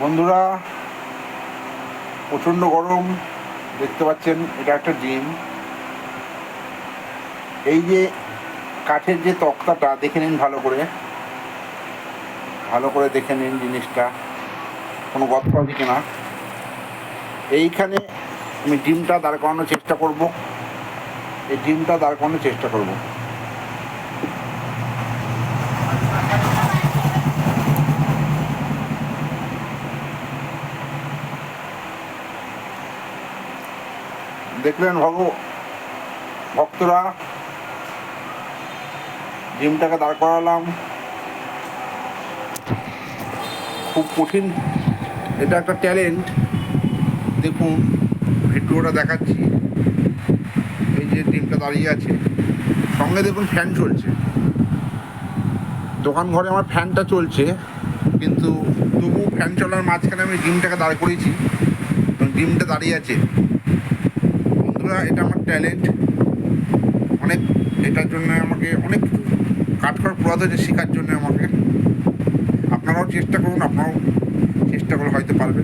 বন্ধুরা, প্রচণ্ড গরম, দেখতে পাচ্ছেন, এটা একটা জিম এই যে কাঠের যে তক্তাটা, দেখে নিন ভালো করে। ভালো করে দেখে নিন জিনিসটা। কোনো গর্ত আছে কিনা? এইখানে আমি ডিমটা দাঁড় করানোর চেষ্টা করব। এই ডিমটা দাঁড় করানোর চেষ্টা করব। দেখলেন ভগ ভক্তরা ডিমটাকে দাঁড় করালাম। খুব কঠিন। এটা একটা ট্যালেন্ট। দেখুন, ভিডিওটা দেখাচ্ছি। এই যে ডিমটা দাঁড়িয়ে আছে। সঙ্গে দেখুন ফ্যান চলছে। দোকান ঘরে আমার ফ্যানটা চলছে, কিন্তু তবু ফ্যান চলার মাঝখানে আমি ডিমটাকে দাঁড় করিয়েছি। এবং ডিমটা দাঁড়িয়ে আছে। বন্ধুরা, এটা আমার ট্যালেন্ট অনেক এটার জন্য আমাকে অনেক কিছু পোড়াতে হয়েছে, শেখার জন্য আমাকে। আপনারাও চেষ্টা করুন, আপনারাও চেষ্টা করে হয়তো পারবেন।